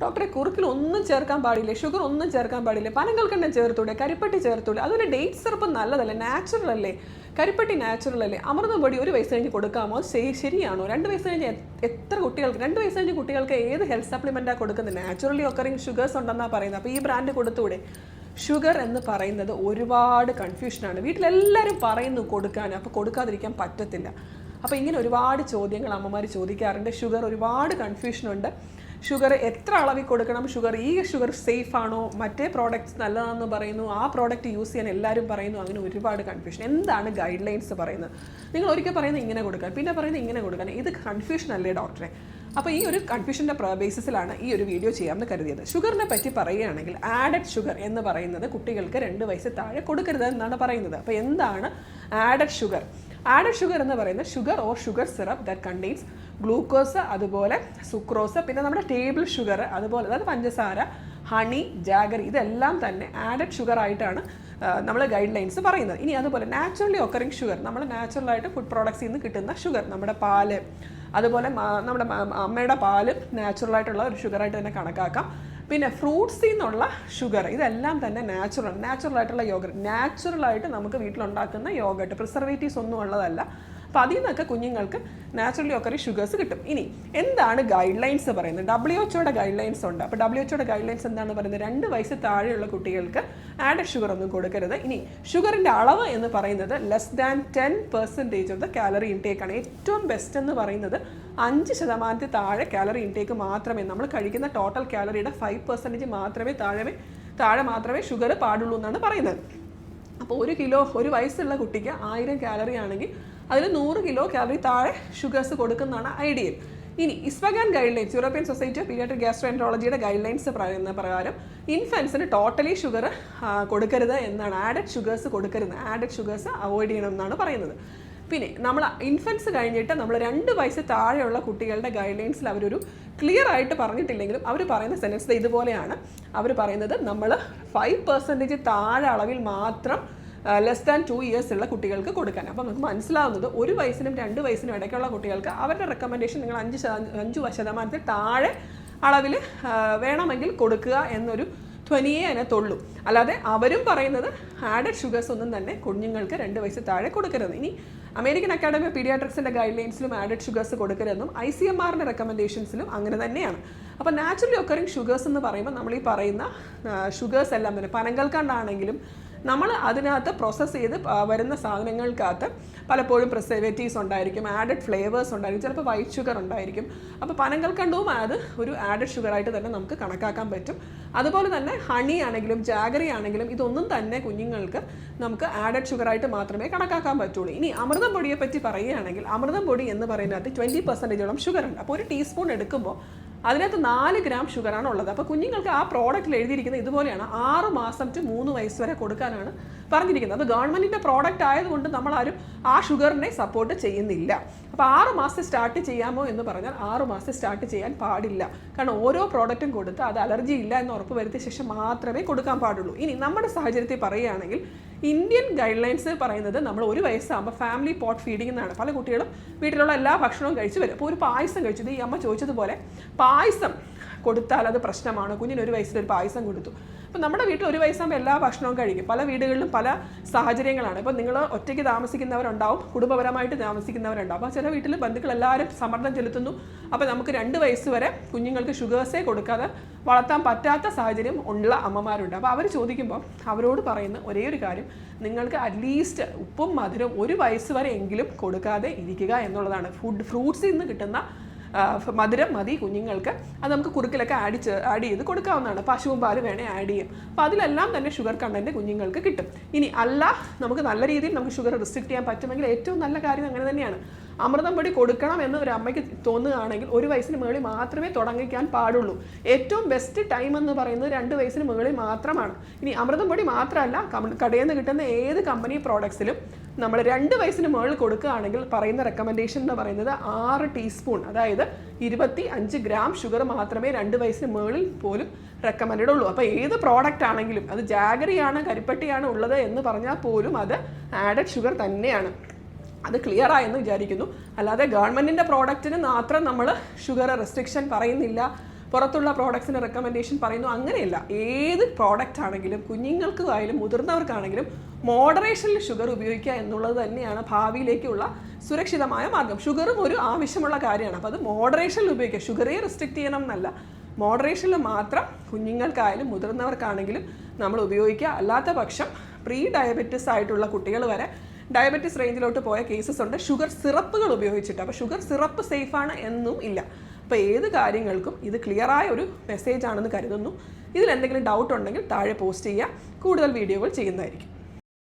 ഡോക്ടറെ കുറുക്കിൽ ഒന്നും ചേർക്കാൻ പാടില്ല ഷുഗർ ഒന്നും ചേർക്കാൻ പാടില്ല പനങ്ങൾക്കെണ്ണം ചേർത്തൂടെ കരിപ്പട്ടി ചേർത്തൂടെ അതുപോലെ ഡേറ്റ് സിറപ്പ് നല്ലതല്ലേ നാച്ചുറൽ അല്ലേ? കരിപ്പട്ടി നാച്ചുറൽ അല്ലേ? അമൃതം പൊടി ഒരു വയസ്സ് കഴിഞ്ഞ് കൊടുക്കാമോ? ശരി ശരിയാണോ? രണ്ട് വയസ്സ് കഴിഞ്ഞ് എത്ര കുട്ടികൾക്ക് രണ്ട് വയസ്സ് കഴിഞ്ഞ് കുട്ടികൾക്ക് ഏത് ഹെൽത്ത് സപ്ലിമെന്റാണ് കൊടുക്കുന്നത്? നാച്ചുറലി ഒക്കറിങ് ഷുഗേഴ്സ് ഉണ്ടെന്നാണ് പറയുന്നത്. അപ്പോൾ ഈ ബ്രാൻഡ് കൊടുത്തൂടെ? ഷുഗർ എന്ന് പറയുന്നത് ഒരുപാട് കൺഫ്യൂഷനാണ് വീട്ടിലെല്ലാവരും പറയുന്നു കൊടുക്കാൻ. അപ്പോൾ കൊടുക്കാതിരിക്കാൻ പറ്റത്തില്ല. അപ്പോൾ ഇങ്ങനെ ഒരുപാട് ചോദ്യങ്ങൾ അമ്മമാർ ചോദിക്കാറുണ്ട്. ഷുഗർ ഒരുപാട് കൺഫ്യൂഷനുണ്ട് ഷുഗർ എത്ര അളവിൽ കൊടുക്കണം? ഷുഗർ ഈ ഷുഗർ സേഫ് ആണോ? മറ്റേ പ്രോഡക്റ്റ്സ് നല്ലതാണെന്ന് പറയുന്നു. ആ പ്രോഡക്റ്റ് യൂസ് ചെയ്യാൻ എല്ലാവരും പറയുന്നു. അങ്ങനെ ഒരുപാട് കൺഫ്യൂഷൻ എന്താണ് ഗൈഡ് ലൈൻസ് പറയുന്നത്? നിങ്ങൾ ഒരിക്കൽ പറയുന്നത് ഇങ്ങനെ കൊടുക്കാൻ പിന്നെ പറയുന്നത് ഇങ്ങനെ കൊടുക്കാൻ ഇത് കൺഫ്യൂഷൻ അല്ലേ ഡോക്ടറെ അപ്പോൾ ഈ ഒരു കൺഫ്യൂഷന്റെ ബേസിസിലാണ് ഈ ഒരു വീഡിയോ ചെയ്യാമെന്ന് കരുതിയത്. ഷുഗറിനെ പറ്റി പറയുകയാണെങ്കിൽ ആഡഡ് ഷുഗർ എന്ന് പറയുന്നത് കുട്ടികൾക്ക് രണ്ട് വയസ്സ് താഴെ കൊടുക്കരുത് എന്നാണ് പറയുന്നത്. അപ്പോൾ എന്താണ് ആഡഡ് ഷുഗർ ആഡഡ് ഷുഗർ എന്ന് പറയുന്നത് sugar or sugar syrup that contains glucose അതുപോലെ സുക്രോസ് പിന്നെ നമ്മുടെ ടേബിൾ ഷുഗർ അതുപോലെ അതായത് പഞ്ചസാര ഹണി ജാഗറി ഇതെല്ലാം തന്നെ ആഡഡ് ഷുഗർ ആയിട്ടാണ് നമ്മൾ ഗൈഡ് ലൈൻസ് പറയുന്നത്. ഇനി അതുപോലെ നാച്ചുറലി ഒക്കറിങ് ഷുഗർ നമ്മൾ നാച്ചുറലായിട്ട് ഫുഡ് പ്രോഡക്ട്സിൽ നിന്ന് കിട്ടുന്ന ഷുഗർ നമ്മുടെ പാൽ അതുപോലെ നമ്മുടെ അമ്മയുടെ പാൽ നാച്ചുറലായിട്ടുള്ള ഒരു ഷുഗറായിട്ട് തന്നെ കണക്കാക്കാം. പിന്നെ ഫ്രൂട്ട്സിൽ നിന്നുള്ള ഷുഗർ ഇതെല്ലാം തന്നെ നാച്ചുറൽ നാച്ചുറൽ ആയിട്ടുള്ള യോഗട്ട് നാച്ചുറലായിട്ട് നമുക്ക് വീട്ടിലുണ്ടാക്കുന്ന യോഗട്ട് പ്രിസർവേറ്റീവ്സ് ഒന്നും ഉള്ളതല്ല. അപ്പോൾ അതിൽ നിന്നൊക്കെ കുഞ്ഞുങ്ങൾക്ക് നാച്ചുറലി ഒക്കെ ഷുഗേഴ്സ് കിട്ടും. ഇനി എന്താണ് ഗൈഡ് ലൈൻസ് പറയുന്നത് ഡബ്ല്യു എച്ച്ഒയുടെ ഗൈഡ് ലൈൻസ് ഉണ്ട്. അപ്പോൾ ഡബ്ല്യു എച്ച്ഒയുടെ ഗൈഡ് ലൈൻസ് എന്താണ് പറയുന്നത്? രണ്ട് വയസ്സ് താഴെയുള്ള കുട്ടികൾക്ക് ആഡഡ് ഷുഗർ ഒന്നും കൊടുക്കരുത്. ഇനി ഷുഗറിന്റെ അളവ് എന്ന് പറയുന്നത് less than ten percentage of the calorie ഇൻടേക്കാണ് ഏറ്റവും ബെസ്റ്റ് എന്ന് പറയുന്നത് അഞ്ച് ശതമാനത്തിൽ താഴെ കാലറി ഇൻടേക്ക് മാത്രമേ നമ്മൾ കഴിക്കുന്ന ടോട്ടൽ കാലറിയുടെ ഫൈവ് പെർസെന്റേജ് മാത്രമേ താഴെ താഴെ മാത്രമേ ഷുഗർ പാടുള്ളൂ എന്നാണ് പറയുന്നത്. അപ്പോൾ ഒരു കിലോ ഒരു വയസ്സുള്ള കുട്ടിക്ക് ആയിരം കാലറി ആണെങ്കിൽ അതിൽ നൂറ് കിലോ കാലറി താഴെ ഷുഗേഴ്സ് കൊടുക്കുന്നതാണ് ഐഡിയൽ ഇനി ഇസ്വഗാൻ guidelines European society of pediatric ഗ്യാസ്ട്രോൻട്രോളജിയുടെ guidelines പറയുന്ന പ്രകാരം ഇൻഫൻസിന് ടോട്ടലി ഷുഗർ കൊടുക്കരുത് എന്നാണ്. ആഡഡ് ഷുഗേഴ്സ് കൊടുക്കരുത്. ആഡഡ് ഷുഗേഴ്സ് അവോയ്ഡ് ചെയ്യണം എന്നാണ് പറയുന്നത്. പിന്നെ നമ്മൾ ഇൻഫൻസ് കഴിഞ്ഞിട്ട് നമ്മൾ രണ്ട് വയസ്സ് താഴെയുള്ള കുട്ടികളുടെ ഗൈഡ് ലൈൻസിൽ അവരൊരു ക്ലിയർ ആയിട്ട് പറഞ്ഞിട്ടില്ലെങ്കിലും അവർ പറയുന്ന സെന്റൻസ് ഇതുപോലെയാണ്. അവർ പറയുന്നത് നമ്മൾ ഫൈവ് പെർസെന്റേജ് താഴെ അളവിൽ മാത്രം ലെസ് ദാൻ ടു ഇയേഴ്സ് ഉള്ള കുട്ടികൾക്ക് കൊടുക്കാൻ. അപ്പം നമുക്ക് മനസ്സിലാവുന്നത് ഒരു വയസ്സിനും രണ്ട് വയസ്സിനും ഇടയ്ക്കുള്ള കുട്ടികൾക്ക് അവരുടെ റെക്കമെൻഡേഷൻ നിങ്ങൾ അഞ്ച് അഞ്ച് ശതമാനത്തിൽ താഴെ അളവിൽ വേണമെങ്കിൽ കൊടുക്കുക എന്നൊരു ധ്വനിയെ അതിനകത്തുള്ളൂ അല്ലാതെ അവരും പറയുന്നത് ആഡഡ് ഷുഗേഴ്സ് ഒന്നും തന്നെ കുഞ്ഞുങ്ങൾക്ക് രണ്ട് വയസ്സ് താഴെ കൊടുക്കരുത്. ഇനി അമേരിക്കൻ അക്കാഡമി ഓഫ് പീഡിയാട്രിക്സിന്റെ ഗൈഡ് ലൈൻസിലും ആഡഡ് ഷുഗേഴ്സ് കൊടുക്കരുതെന്നും ഐ സി എം ആറിന്റെ റെക്കമെൻഡേഷൻസിലും അങ്ങനെ തന്നെയാണ്. അപ്പോൾ നാച്ചുറലി ഒക്കറിങ് ഷുഗേഴ്സ് എന്ന് പറയുമ്പോൾ നമ്മൾ ഈ പറയുന്ന ഷുഗേഴ്സ് എല്ലാം തന്നെ പനങ്ങൾക്കണ്ടാണെങ്കിലും നമ്മൾ അതിനകത്ത് പ്രോസസ്സ് ചെയ്ത് വരുന്ന സാധനങ്ങൾക്കകത്ത് പലപ്പോഴും പ്രിസർവേറ്റീവ്സ് ഉണ്ടായിരിക്കും ആഡഡ് ഫ്ലേവേഴ്സ് ഉണ്ടായിരിക്കും ചിലപ്പോൾ വൈറ്റ് ഷുഗർ ഉണ്ടായിരിക്കും. അപ്പോൾ പനങ്കൽക്കണ്ടവും അത് ഒരു ആഡഡ് ഷുഗറായിട്ട് തന്നെ നമുക്ക് കണക്കാക്കാൻ പറ്റും. അതുപോലെ തന്നെ ഹണി ആണെങ്കിലും ജാഗറി ആണെങ്കിലും ഇതൊന്നും തന്നെ കുഞ്ഞുങ്ങൾക്ക് നമുക്ക് ആഡഡ് ഷുഗറായിട്ട് മാത്രമേ കണക്കാക്കാൻ പറ്റുള്ളൂ. ഇനി അമൃതം പൊടിയെ പറ്റി പറയുകയാണെങ്കിൽ അമൃതം പൊടി എന്ന് പറയുന്നതിനകത്ത് ട്വന്റി പെർസെന്റേജോളം ഷുഗർ ഉണ്ട്. അപ്പോൾ ഒരു ടീസ്പൂൺ എടുക്കുമ്പോൾ അതിനകത്ത് നാല് ഗ്രാം ഷുഗറാണ് ഉള്ളത്. അപ്പോൾ കുഞ്ഞുങ്ങൾക്ക് ആ പ്രോഡക്റ്റിൽ എഴുതിയിരിക്കുന്നത് ഇതുപോലെയാണ്. ആറ് മാസം ടു മൂന്ന് വയസ്സ് വരെ കൊടുക്കാനാണ് പറഞ്ഞിരിക്കുന്നത്. അത് ഗവൺമെന്റിന്റെ പ്രോഡക്റ്റ് ആയതുകൊണ്ട് നമ്മളാരും ആ ഷുഗറിനെ സപ്പോർട്ട് ചെയ്യുന്നില്ല. അപ്പോൾ ആറ് മാസം സ്റ്റാർട്ട് ചെയ്യാമോ എന്ന് പറഞ്ഞാൽ ആറ് മാസം സ്റ്റാർട്ട് ചെയ്യാൻ പാടില്ല. കാരണം ഓരോ പ്രോഡക്റ്റും കൊടുത്ത് അത് അലർജി ഇല്ല എന്ന് ഉറപ്പ് വരുത്തിയ ശേഷം മാത്രമേ കൊടുക്കാൻ പാടുള്ളൂ. ഇനി നമ്മുടെ സാഹചര്യത്തിൽ പറയുകയാണെങ്കിൽ ഇന്ത്യൻ ഗൈഡ് ലൈൻസ് പറയുന്നത് നമ്മൾ ഒരു വയസ്സാകുമ്പോൾ ഫാമിലി പോട്ട് ഫീഡിംഗ് എന്നാണ് പല കുട്ടികളും വീട്ടിലുള്ള എല്ലാ ഭക്ഷണവും കഴിച്ചു വരും. അപ്പോൾ ഒരു പായസം കഴിച്ചു ഈ അമ്മ ചോദിച്ചതുപോലെ പായസം കൊടുത്താൽ അത് പ്രശ്നമാണ്. കുഞ്ഞിന് ഒരു വയസ്സിൽ ഒരു പായസം കൊടുത്തു. അപ്പോൾ നമ്മുടെ വീട്ടിൽ ഒരു വയസ്സാകുമ്പോൾ എല്ലാ ഭക്ഷണവും കഴിക്കും. പല വീടുകളിലും പല സാഹചര്യങ്ങളാണ്. ഇപ്പം നിങ്ങൾ ഒറ്റയ്ക്ക് താമസിക്കുന്നവരുണ്ടാവും. കുടുംബപരമായിട്ട് താമസിക്കുന്നവരുണ്ടാവും. അപ്പോൾ ചില വീട്ടിൽ ബന്ധുക്കൾ എല്ലാവരും സമ്മർദ്ദം ചെലുത്തുന്നു. അപ്പോൾ നമുക്ക് രണ്ട് വയസ്സ് വരെ കുഞ്ഞുങ്ങൾക്ക് ഷുഗേഴ്സേ കൊടുക്കാതെ വളർത്താൻ പറ്റാത്ത സാഹചര്യം ഉള്ള അമ്മമാരുണ്ട്. അപ്പോൾ അവർ ചോദിക്കുമ്പോൾ അവരോട് പറയുന്ന ഒരേ ഒരു കാര്യം നിങ്ങൾക്ക് അറ്റ്ലീസ്റ്റ് ഉപ്പും മധുരം ഒരു വയസ്സ് വരെ എങ്കിലും കൊടുക്കാതെ ഇരിക്കുക എന്നുള്ളതാണ്. ഫുഡ് ഫ്രൂട്ട്സിൽ നിന്ന് കിട്ടുന്ന മധുരം മതി കുഞ്ഞുങ്ങൾക്ക്. അത് നമുക്ക് കുറുക്കിലൊക്കെ ആഡ് ആഡ് ചെയ്ത് കൊടുക്കാവുന്നതാണ്. പശുവും പാൽ വേണേൽ ആഡ് ചെയ്യും. അപ്പോൾ അതിലെല്ലാം തന്നെ ഷുഗർ കണ്ടന്റ് കുഞ്ഞുങ്ങൾക്ക് കിട്ടും. ഇനി അല്ല നമുക്ക് നല്ല രീതിയിൽ നമുക്ക് ഷുഗർ റിസ്ട്രിക്ട് ചെയ്യാൻ പറ്റുമെങ്കിൽ ഏറ്റവും നല്ല കാര്യം അങ്ങനെ തന്നെയാണ്. അമൃതം പൊടി കൊടുക്കണം എന്ന് ഒരു അമ്മയ്ക്ക് തോന്നുകയാണെങ്കിൽ ഒരു വയസ്സിന് മുകളിൽ മാത്രമേ തുടങ്ങിക്കാൻ പാടുള്ളൂ. ഏറ്റവും ബെസ്റ്റ് ടൈം എന്ന് പറയുന്നത് രണ്ട് വയസ്സിന് മുകളിൽ മാത്രമാണ്. ഇനി അമൃതം പൊടി മാത്രമല്ല കടയിൽ നിന്ന് കിട്ടുന്ന ഏത് കമ്പനി പ്രോഡക്ട്സിലും നമ്മൾ രണ്ട് വയസ്സിന് മുകളിൽ കൊടുക്കുകയാണെങ്കിൽ പറയുന്ന റെക്കമെൻഡേഷൻ എന്ന് പറയുന്നത് ആറ് ടീസ്പൂൺ അതായത് ഇരുപത്തി അഞ്ച് ഗ്രാം ഷുഗർ മാത്രമേ രണ്ട് വയസ്സിന് മുകളിൽ പോലും റെക്കമെൻഡഡ് ഉള്ളൂ. അപ്പോൾ ഏത് പ്രോഡക്റ്റ് ആണെങ്കിലും അത് ജാഗറിയാണ് കരിപ്പട്ടിയാണ് ഉള്ളത് എന്ന് പറഞ്ഞാൽ പോലും അത് ആഡഡ് ഷുഗർ തന്നെയാണ്. അത് ക്ലിയർ ആയെന്ന് വിചാരിക്കുന്നു. അല്ലാതെ ഗവൺമെന്റിന്റെ പ്രോഡക്റ്റിന് മാത്രം നമ്മൾ ഷുഗർ റെസ്ട്രിക്ഷൻ പറയുന്നില്ല. പുറത്തുള്ള പ്രോഡക്ട്സിന് റെക്കമെൻഡേഷൻ പറയുന്നു. അങ്ങനെയല്ല. ഏത് പ്രോഡക്റ്റ് ആണെങ്കിലും കുഞ്ഞുങ്ങൾക്കായാലും മുതിർന്നവർക്കാണെങ്കിലും മോഡറേഷനിൽ ഷുഗർ ഉപയോഗിക്കുക എന്നുള്ളത് തന്നെയാണ് ഭാവിയിലേക്കുള്ള സുരക്ഷിതമായ മാർഗം. ഷുഗറും ഒരു ആവശ്യമുള്ള കാര്യമാണ്. അപ്പോൾ അത് മോഡറേഷനിൽ ഉപയോഗിക്കുക. ഷുഗറെ റെസ്ട്രിക്റ്റ് ചെയ്യണം എന്നല്ല. മോഡറേഷനിൽ മാത്രം കുഞ്ഞുങ്ങൾക്കായാലും മുതിർന്നവർക്കാണെങ്കിലും നമ്മൾ ഉപയോഗിക്കുക. അല്ലാത്ത പക്ഷം പ്രീ ഡയബറ്റിസ് ആയിട്ടുള്ള കുട്ടികൾ വരെ ഡയബറ്റിസ് റേഞ്ചിലോട്ട് പോയ കേസസ് ഉണ്ട്. ഷുഗർ സിറപ്പുകൾ ഉപയോഗിച്ചിട്ട്. അപ്പോൾ ഷുഗർ സിറപ്പ് സേഫാണ് എന്നും ഇല്ല. അപ്പോൾ ഏത് കാര്യങ്ങൾക്കും ഇത് ക്ലിയറായ ഒരു മെസ്സേജ് ആണെന്ന് കരുതുന്നു. ഇതിൽ എന്തെങ്കിലും ഡൗട്ട് ഉണ്ടെങ്കിൽ താഴെ പോസ്റ്റ് ചെയ്യുക കൂടുതൽ വീഡിയോകൾ ചെയ്യുന്നതായിരിക്കും.